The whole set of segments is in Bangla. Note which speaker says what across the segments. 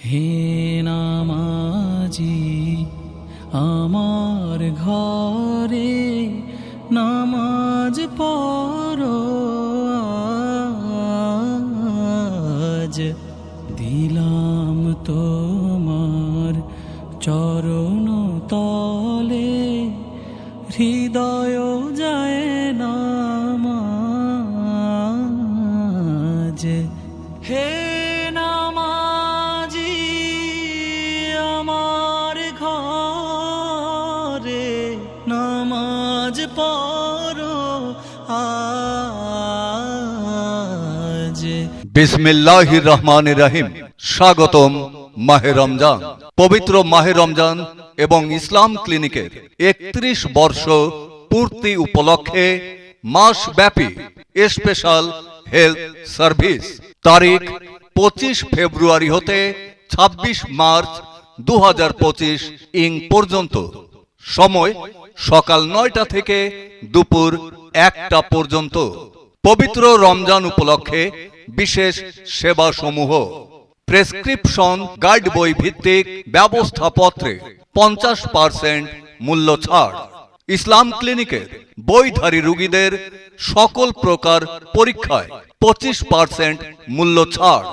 Speaker 1: হে নামাজি আমার ঘরে নামাজ পড়ো দিলাম তোমার চরণ তলে হৃদয় যায়
Speaker 2: রহমান রহিম। স্বাগতম মাহে রমজান। পবিত্র মাহে রমজান এবং ইসলাম ক্লিনিকের একত্রিশ বর্ষ পূর্তি উপলক্ষে মাসব্যাপী স্পেশাল হেলথ সার্ভিস। তারিখ পঁচিশ ফেব্রুয়ারি হতে ২৬ মার্চ দু হাজার পঁচিশ ইং পর্যন্ত। সময় সকাল নয়টা থেকে দুপুর একটা পর্যন্ত। পবিত্র রমজান উপলক্ষে বিশেষ সেবা সমূহ প্রেসক্রিপশন, গাইড বই ভিত্তিক ব্যবস্থাপত্রে পঞ্চাশ পার্সেন্ট মূল্য ছাড়। ইসলাম ক্লিনিকের বইধারী রোগীদের সকল প্রকার পরীক্ষায় পঁচিশ পার্সেন্ট মূল্য ছাড়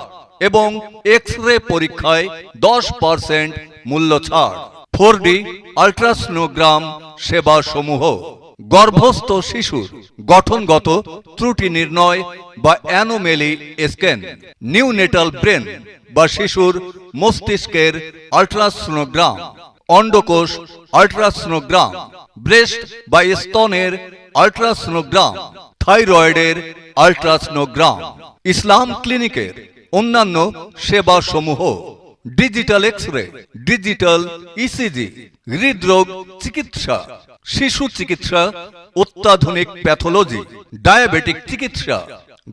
Speaker 2: এবং এক্স রে পরীক্ষায় দশ পার্সেন্ট মূল্য ছাড়। ফোর ডি আল্ট্রাসনোগ্রাম সেবা সমূহ গর্ভস্থ শিশুর গঠনগত ত্রুটি নির্ণয় বা অ্যানোমেলি স্ক্যান, নিউনেটাল ব্রেন বা শিশুর মস্তিষ্কের আল্ট্রাসনোগ্রাম, অন্ডকোষ আল্ট্রাসনোগ্রাম, ব্রেস্ট বা স্তনের আল্ট্রাসনোগ্রাম, থাইরয়েডের আল্ট্রাসনোগ্রাম। ইসলাম ক্লিনিকের অন্যান্য সেবা সমূহ digital X ray digital ECG হৃদরোগ চিকিৎসা শিশু চিকিৎসা অত্যাধুনিক প্যাথোলজি ডায়াবেটিক চিকিৎসা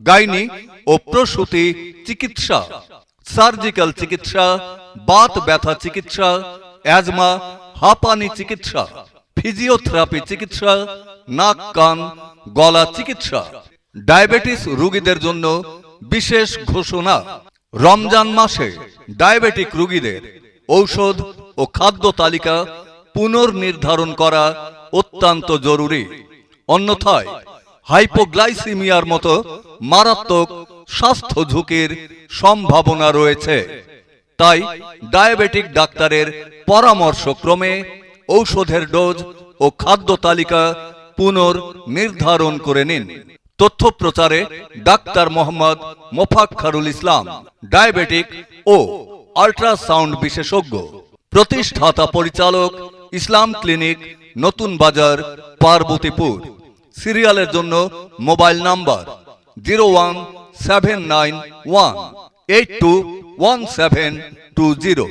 Speaker 2: গাইনি ও প্রসূতি চিকিৎসা সার্জিক্যাল চিকিৎসা বাত ব্যথা চিকিৎসা অ্যাজমা হাঁপানি চিকিৎসা ফিজিওথেরাপি চিকিৎসা নাক কান গলা চিকিৎসা ডায়াবেটিস রোগীদের জন্য বিশেষ ঘোষণা। রমজান মাসে ডায়াবেটিক রোগীদের ঔষধ ও খাদ্য তালিকা পুনর্নির্ধারণ করা অত্যন্ত জরুরি। অন্যথায়, হাইপোগ্লাইসিমিয়ার মতো মারাত্মক স্বাস্থ্য ঝুঁকির সম্ভাবনা রয়েছে। তাই ডায়াবেটিক ডাক্তারের পরামর্শক্রমে ঔষধের ডোজ ও খাদ্য তালিকা পুনর্নির্ধারণ করে নিন। তথ্য প্রচারে ডাক্তার মোহাম্মদ মোফাক্ষারুল ইসলাম, ডায়াবেটিক ও আল্ট্রাসাউন্ড বিশেষজ্ঞ। প্রতিষ্ঠাতা পরিচালক, ইসলাম ক্লিনিক, নতুন বাজার, পার্বতীপুর। সিরিয়ালের জন্য mobile number zero one seven nine one eight two one seven two zero.